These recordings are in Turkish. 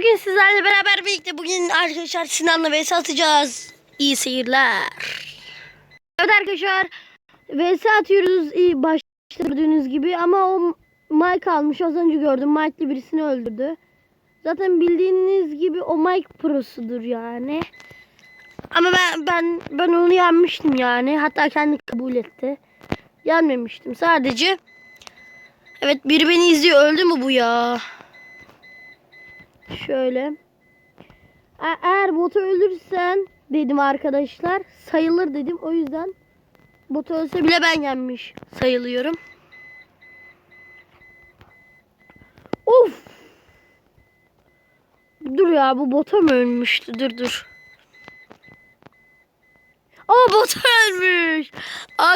bugün sizlerle beraber birlikte bugün arkadaşlar Sinan'la vs atacağız. İyi seyirler. Evet arkadaşlar vs atıyoruz iyi başta gördüğünüz gibi ama o Mike almış az önce gördüm Mike'li birisini öldürdü. Zaten bildiğiniz gibi o Mike prosudur yani. Ama ben ben ben onu yenmiştim yani. Hatta kendi kabul etti. Yenmemiştim sadece. Evet biri beni izliyor. Öldü mü bu ya? Şöyle. E- Eğer botu öldürürsen dedim arkadaşlar. Sayılır dedim. O yüzden botu ölse bile ben yenmiş sayılıyorum. Of. Dur ya bu bota mı ölmüştü? Dur dur. Aa bot ölmüş.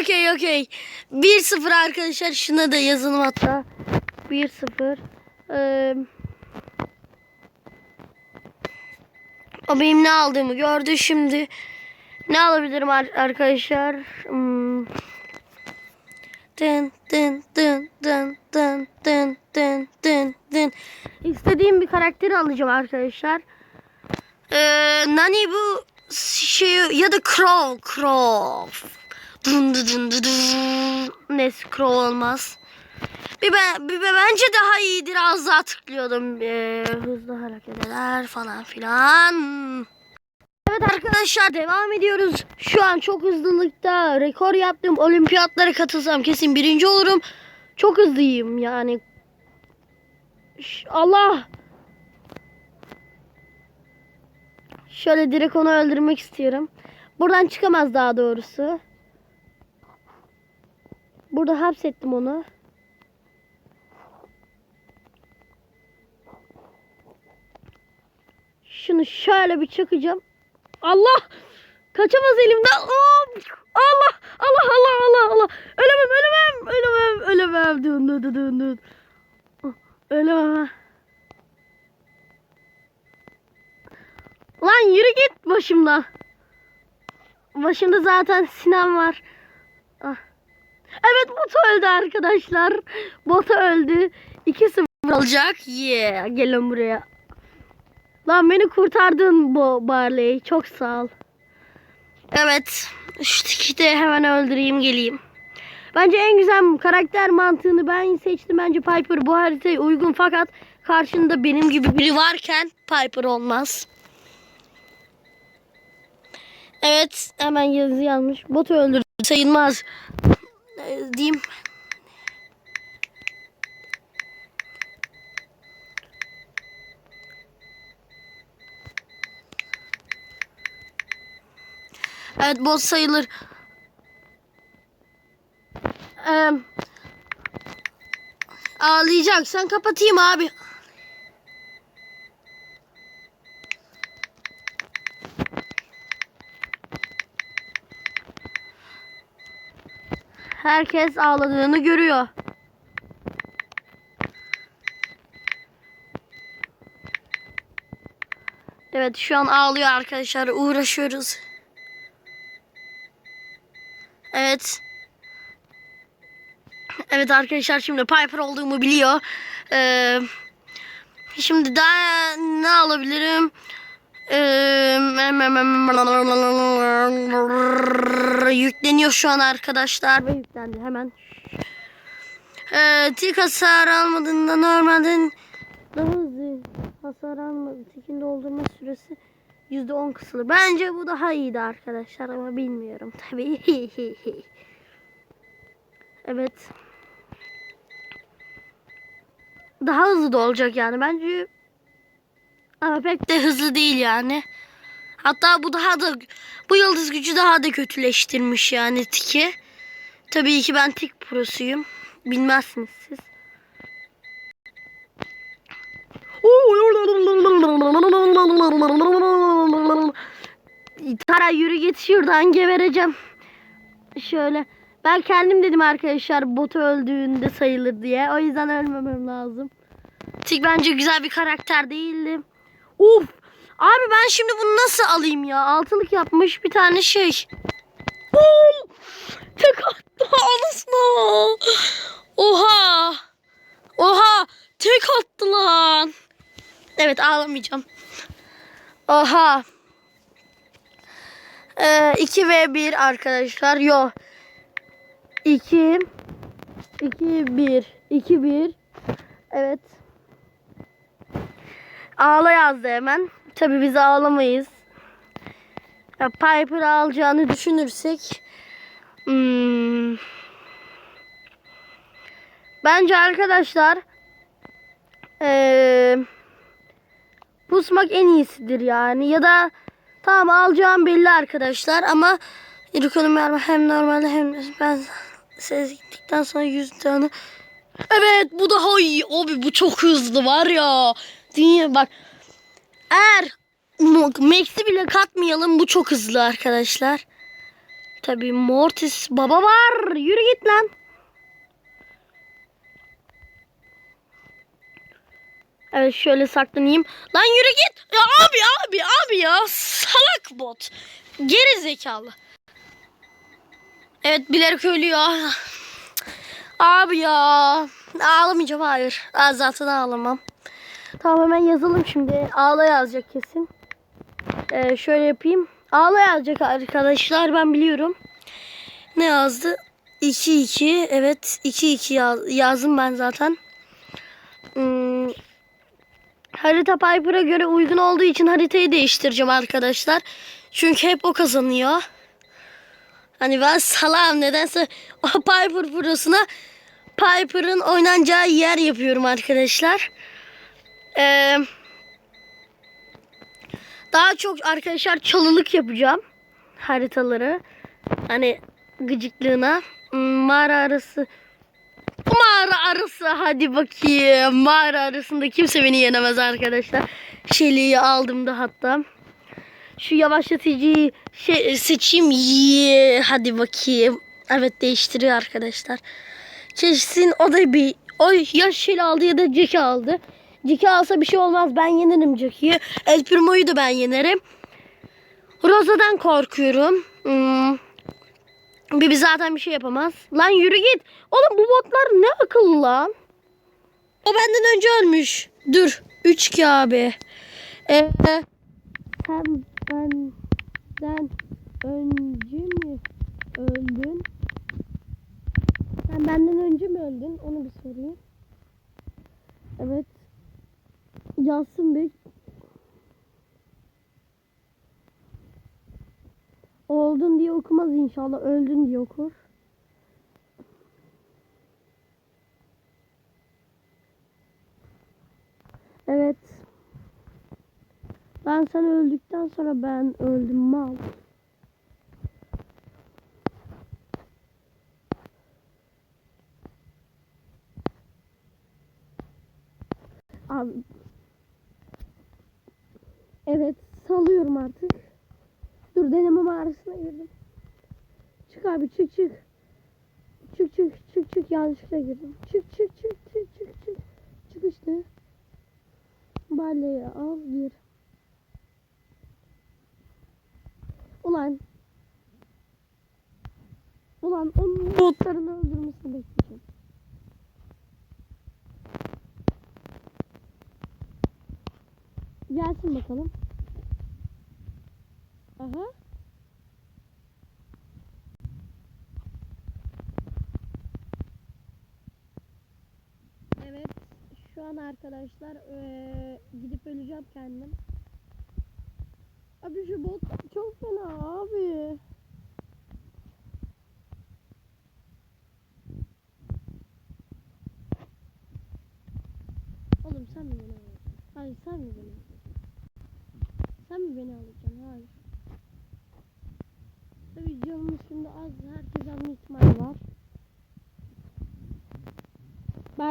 Okey okey. 1-0 arkadaşlar. Şuna da yazalım hatta. 1-0. Ee, o benim ne aldığımı gördü şimdi. Ne alabilirim ar- arkadaşlar? Hmm. Dın dın dın dın dın dın dın dın dın. İstediğim bir karakteri alacağım arkadaşlar. Ee, Nani bu şey ya da Crow Crow. Dın dın dın dın. Neyse Crow olmaz. Bir, ben, bir ben- bence daha iyidir. Az daha tıklıyordum. Ee, hızlı hareket eder falan filan. Evet arkadaşlar devam ediyoruz. Şu an çok hızlılıkta rekor yaptım. Olimpiyatlara katılsam kesin birinci olurum. Çok hızlıyım yani. Allah. Şöyle direkt onu öldürmek istiyorum. Buradan çıkamaz daha doğrusu. Burada hapsettim onu. Şunu şöyle bir çakacağım. Allah! Kaçamaz elimden. Allah! Allah Allah Allah Allah. Ölemem ölemem ölemem ölemem. Dön dön dön dön. Ölemem. Lan yürü git başımdan. Başımda zaten Sinan var. Ah. Evet bot öldü arkadaşlar. Bot öldü. 2-0 olacak. Yeah. Gelin buraya. Lan beni kurtardın bu Barley. Çok sağ ol. Evet. Şu tiki de hemen öldüreyim geleyim. Bence en güzel karakter mantığını ben seçtim. Bence Piper bu haritaya uygun fakat karşında benim gibi biri varken Piper olmaz. Evet hemen yazı yazmış. Botu öldürdü sayılmaz. Ee, diyeyim. Evet bot sayılır. Ee, ağlayacaksan kapatayım abi. Herkes ağladığını görüyor. Evet şu an ağlıyor arkadaşlar. Uğraşıyoruz. Evet. Evet arkadaşlar şimdi Piper olduğumu biliyor. Ee, şimdi daha ne alabilirim? Ee, yükleniyor şu an arkadaşlar ve yüklendi hemen. Ee, tik hasar almadığında normalden daha hızlı hasar almadı. Tikin doldurma süresi %10 kısılır. Bence bu daha iyiydi arkadaşlar ama bilmiyorum tabii. evet. Daha hızlı da olacak yani bence. Ama pek de hızlı değil yani. Hatta bu daha da bu yıldız gücü daha da kötüleştirmiş yani tiki. Tabii ki ben tik prosuyum. Bilmezsiniz siz. Tara yürü git şuradan gebereceğim. Şöyle. Ben kendim dedim arkadaşlar botu öldüğünde sayılır diye. O yüzden ölmemem lazım. Tik bence güzel bir karakter değildi. Uf. Abi ben şimdi bunu nasıl alayım ya? Altılık yapmış bir tane şey. Oo! Tek attı anasını. Oha. Oha. Tek attı lan. Evet ağlamayacağım. Oha. Ee, 2 ve 1 arkadaşlar. Yo. 2 2 1 2 1 Evet. Ağla yazdı hemen. Tabii biz ağlamayız. Ya, Piper alacağını düşünürsek hmm, bence arkadaşlar eee pusmak en iyisidir yani ya da tamam alacağım belli arkadaşlar ama ekonomi arma hem normalde hem ben ses gittikten sonra 100 tane Evet bu daha iyi. Abi bu çok hızlı var ya. Dünya bak. Eğer Max'i bile katmayalım bu çok hızlı arkadaşlar. Tabii Mortis baba var. Yürü git lan. Evet şöyle saklanayım. Lan yürü git. Ya abi abi abi ya. Salak bot. Geri zekalı. Evet bilerek ölüyor. Abi ya. Ağlamayacağım hayır. Zaten ağlamam. Tamam hemen yazalım şimdi. Ağla yazacak kesin. Ee, şöyle yapayım. Ağla yazacak arkadaşlar ben biliyorum. Ne yazdı? 2-2. Evet 2-2 yaz, yazdım ben zaten. Hmm, harita Piper'a göre uygun olduğu için haritayı değiştireceğim arkadaşlar. Çünkü hep o kazanıyor. Hani ben salam nedense o Piper Pro'suna Piper'ın oynanacağı yer yapıyorum arkadaşlar. Ee, daha çok arkadaşlar çalılık yapacağım haritaları. Hani gıcıklığına. Hmm, Mağara arası. Mağara arası hadi bakayım. Mağara arasında kimse beni yenemez arkadaşlar. Şeliği aldım da hatta. Şu yavaşlatıcıyı şey, seçeyim. Yeah, hadi bakayım. Evet değiştiriyor arkadaşlar. Kesin o da bir o ya Şeli aldı ya da Jackie aldı. Jackie alsa bir şey olmaz. Ben yenerim Jackie'yi. El Primo'yu da ben yenerim. Rosa'dan korkuyorum. Hmm. Bibi zaten bir şey yapamaz. Lan yürü git. Oğlum bu botlar ne akıllı lan. O benden önce ölmüş. Dur. 3-2 abi. Ee, sen benden önce mi öldün? Sen benden önce mi öldün? Onu bir sorayım. Evet. Yazsın bir. Oldun diye okumaz inşallah. Öldün diye okur. Evet. Ben sen öldükten sonra ben öldüm mal. Abi. Evet salıyorum artık. Dur deneme mağarasına girdim. Çık abi çık çık. Çık çık çık çık yanlışlıkla girdim. Çık çık çık çık çık çık. Çık işte. Balleyi al gir. Ulan. Ulan onun botlarını öldürmesini bekleyeceğim. Gelsin bakalım. Aha. Şu an arkadaşlar eee, gidip öleceğim kendim. Abi şu bot çok fena abi. Oğlum sen mi beni? Hayır sen mi alacaksın? Sen mi beni alacaksın? Hayır. Tabii canımız şimdi az. Herkes alma ihtimali var.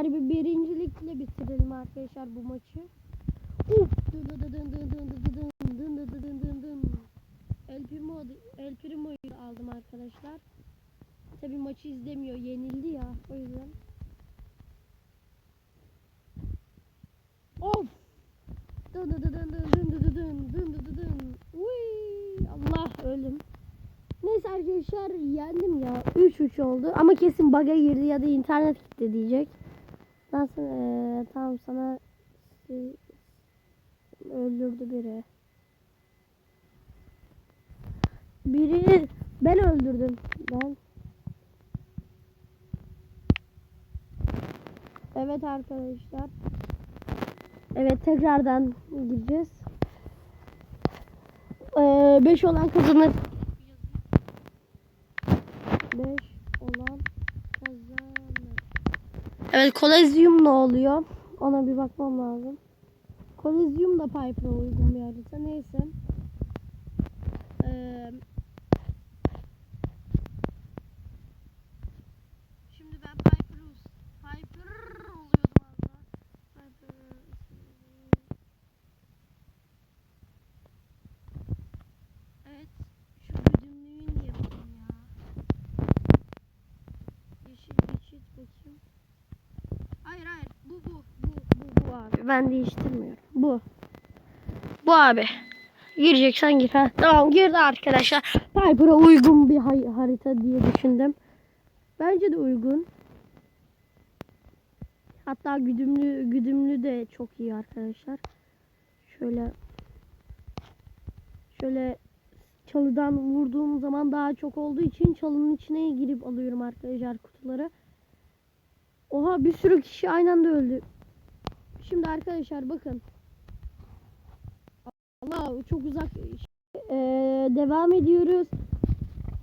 Bari bir birincilikle bitirelim arkadaşlar bu maçı. Uf! El Primo, El Primo'yu aldım arkadaşlar. Tabii maçı izlemiyor. Yenildi ya. O yüzden. Of! Dın dın dın dın dın dın dın dın dın dın. Uy! Allah ölüm. Neyse arkadaşlar yendim ya. 3-3 oldu ama kesin bug'a girdi ya da internet gitti diyecek. Nasıl? Ee, tamam sana Öldürdü biri. Biri ben öldürdüm. Ben. Evet arkadaşlar. Evet tekrardan gideceğiz. 5 olan kazanır. 5 olan kazanır. Evet kolezyum ne oluyor? Ona bir bakmam lazım. Kolezyum da Piper'a uygun bir harita. Neyse. Ee, şimdi ben Piper, Piper oluyordum az daha. Piper. Evet. Şu güdümlüğü niye bakayım ya? Yeşil geçit bakayım. Hayır hayır. Bu bu. Bu bu bu abi. Ben değiştirmiyorum. Bu. Bu abi. Gireceksen gir. Ha. Tamam girdi arkadaşlar. Piper'a uygun bir harita diye düşündüm. Bence de uygun. Hatta güdümlü güdümlü de çok iyi arkadaşlar. Şöyle şöyle çalıdan vurduğum zaman daha çok olduğu için çalının içine girip alıyorum arkadaşlar kutuları. Oha bir sürü kişi aynı anda öldü. Şimdi arkadaşlar bakın. Allah çok uzak. Ee, devam ediyoruz.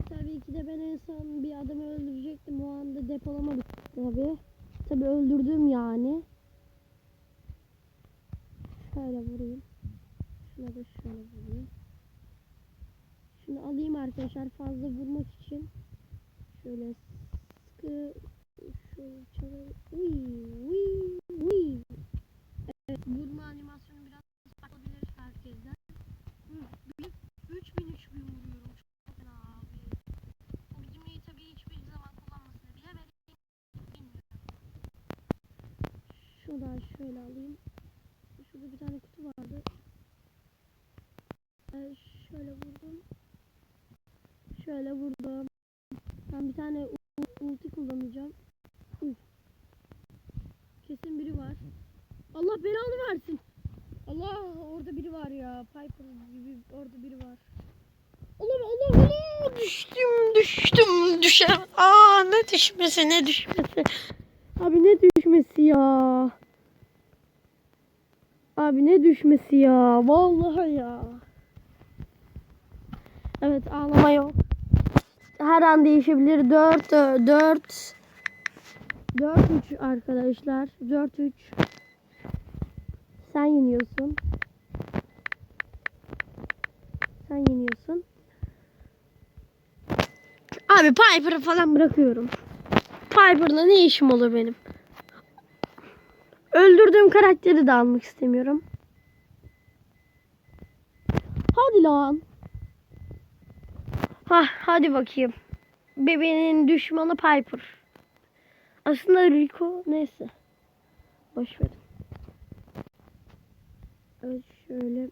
Tabii ki de ben en son bir adamı öldürecektim. O anda depolama bitti tabii. Tabii öldürdüm yani. Şöyle vurayım. Şuna da şöyle vurayım. Şunu alayım arkadaşlar fazla vurmak için. Şöyle sıkı şöyle çalı. Uy, uy, uy. Evet, vurma animasyonu biraz farklı olabilir herkesten. Hı, bir- 3000 3000 vuruyorum. Çok fena abi. O güdümlüğü tabii hiçbir zaman kullanmasını bilemedim. Bilmiyorum. Şunu da şöyle alayım. Şurada bir tane kutu vardı. Ee, şöyle vurdum. Şöyle vurdum. Ben bir tane ulti kullanacağım. Uf. Kesin biri var. Allah belanı versin. Allah orada biri var ya. Piper gibi orada biri var. Allah Allah Allah düştüm düştüm düşer. Aa ne düşmesi ne düşmesi. Abi ne düşmesi ya. Abi ne düşmesi ya. Vallahi ya. Evet ağlama yok. Her an değişebilir. 4 4 4 3 arkadaşlar. 4 3 Sen yeniyorsun. Sen yeniyorsun. Abi Piper'ı falan bırakıyorum. Piper'la ne işim olur benim? Öldürdüğüm karakteri de almak istemiyorum. Hadi lan. Hah hadi bakayım. Bebeğinin düşmanı Piper. Aslında Rico neyse. Boş verin. Evet şöyle.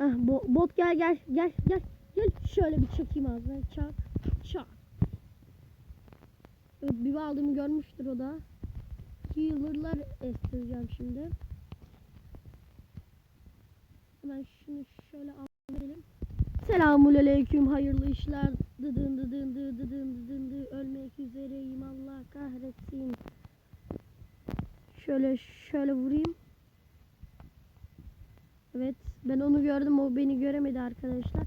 Ah bo- bot gel gel gel gel gel şöyle bir çakayım ağzına çak çak. Evet bir aldığımı görmüştür o da. Healer'lar estireceğim şimdi. Hemen şunu şöyle alalım. Selamun aleyküm hayırlı işler. Dıdın dıdın dı dıdın dıdın dı ölmek üzereyim Allah kahretsin. Şöyle şöyle vurayım. Evet ben onu gördüm o beni göremedi arkadaşlar.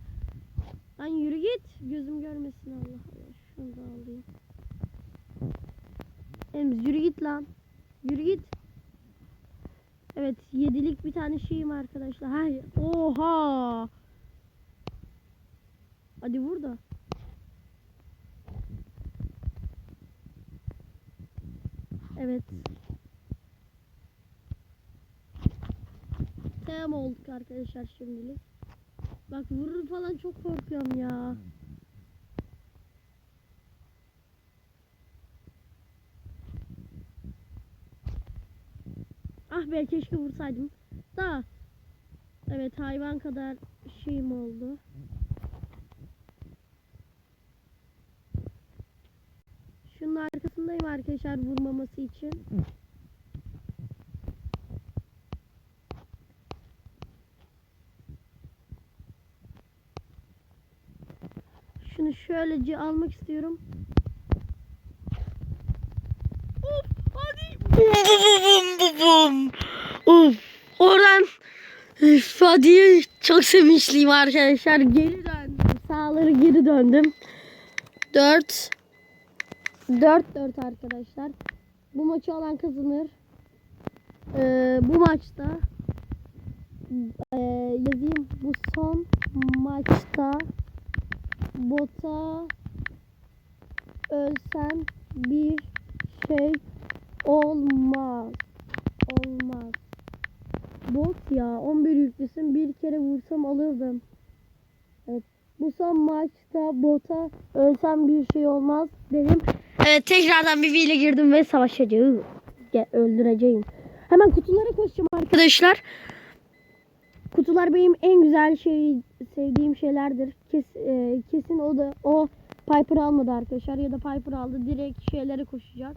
Lan yürü git gözüm görmesin Allah Allah. Şunu da alayım. Emz yürü git lan. Yürü git. Evet yedilik bir tane şeyim arkadaşlar. Hayır. Oha. Hadi vur da. Evet. Tamam olduk arkadaşlar şimdilik. Bak vurur falan çok korkuyorum ya. be keşke vursaydım. Da evet hayvan kadar şeyim oldu. Şunun arkasındayım arkadaşlar vurmaması için. Şunu şöylece almak istiyorum. Hop hadi. Bum bum bum bum bum. Of. Oradan üf, hadi çok sevinçliyim arkadaşlar. Geri döndüm. Sağları geri döndüm. 4 4 4 arkadaşlar. Bu maçı alan kazanır. Ee, bu maçta ee, yazayım bu son maçta bota ölsen bir şey olmaz. Olmaz. Bot ya 11 yüklüsün bir kere vursam alırdım. Evet. Bu son maçta bota ölsem bir şey olmaz dedim. Evet tekrardan bir ile girdim ve savaşacağım. Öldüreceğim. Hemen kutulara koşacağım arkadaşlar. Kutular benim en güzel şey sevdiğim şeylerdir. Kes, e, kesin o da o Piper almadı arkadaşlar ya da Piper aldı. Direkt şeylere koşacak.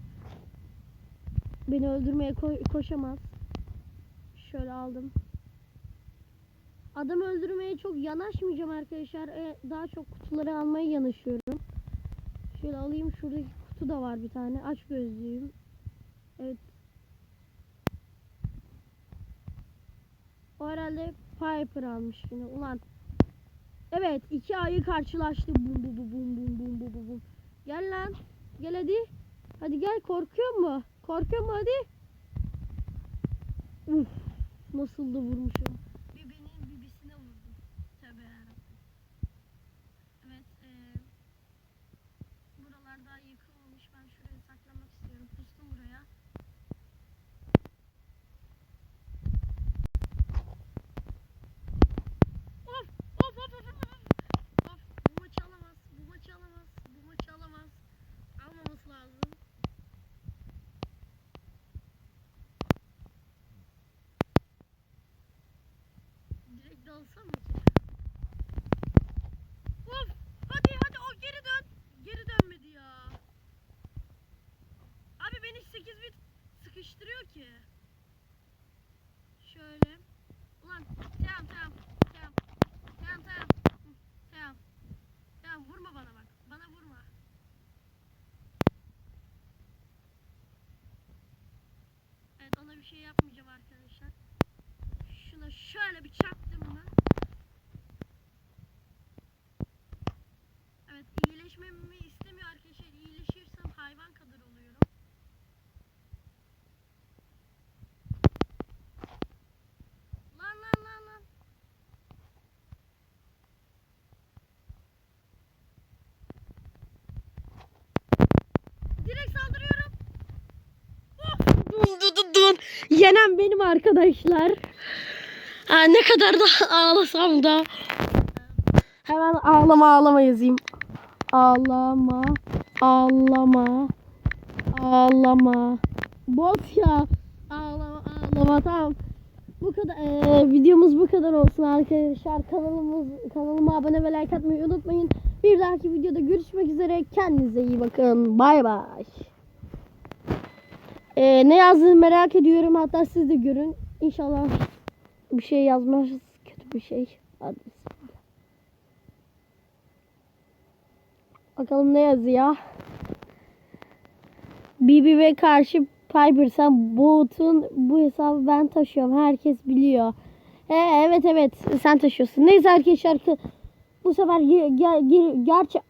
Beni öldürmeye ko- koşamaz. Şöyle aldım. Adam öldürmeye çok yanaşmayacağım arkadaşlar. Ee, daha çok kutuları almaya yanaşıyorum. Şöyle alayım. Şuradaki kutu da var bir tane. Aç gözlüyüm. Evet. O herhalde Piper almış yine. Ulan. Evet. iki ayı karşılaştı. Bum bum bum bum bum bum bum bum. Gel lan. Gel hadi. Hadi gel korkuyor mu? Korkuyor mu hadi? Uf. Nasıl da vurmuşum. Bebeğinin bibisine vurdum. Tövbe yarabbim. Evet. eee buralar daha yıkılmamış. Ben şuraya saklamak istiyorum. Pustum buraya. Of! Of of of of of! Of! Bu maçı alamaz. Bu maçı alamaz. Bu maçı alamaz. Almaması lazım. Dalsam mı? Of! Hadi hadi o geri dön. Geri dönmedi ya. Abi beni 8 bit sıkıştırıyor ki. Şöyle. Ulan tamam tamam. Tamam. Tamam tamam. Tamam. Tamam vurma bana bak. Bana vurma. Evet ona bir şey yapmayacağım arkadaşlar. Şuna şöyle bir çaktım mı? Evet iyileşmemi istemiyor arkadaşlar. İyileşirsem hayvan kadar oluyorum. Lan lan lan lan. Direkt saldırıyorum. Dun dun dun dun. Yenen benim arkadaşlar. Ha, ne kadar da ağlasam da. Hemen ağlama ağlama yazayım. Ağlama, ağlama, ağlama. Bot ya. Ağlama, ağlama. Tamam. Bu kadar eee, videomuz bu kadar olsun arkadaşlar. Kanalımız kanalıma abone ve like atmayı unutmayın. Bir dahaki videoda görüşmek üzere. Kendinize iyi bakın. Bay bay. Eee, ne yazdığını merak ediyorum. Hatta siz de görün. İnşallah bir şey yazmaz. Kötü bir şey. Hadi. Bakalım ne yazıyor. Bibi ve karşı Piper sen botun bu hesabı ben taşıyorum. Herkes biliyor. He, evet evet sen taşıyorsun. Neyse arkadaşlar kı- bu sefer ge- ge- ge- gerçi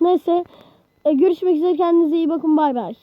neyse E, görüşmek üzere kendinize iyi bakın bay bay.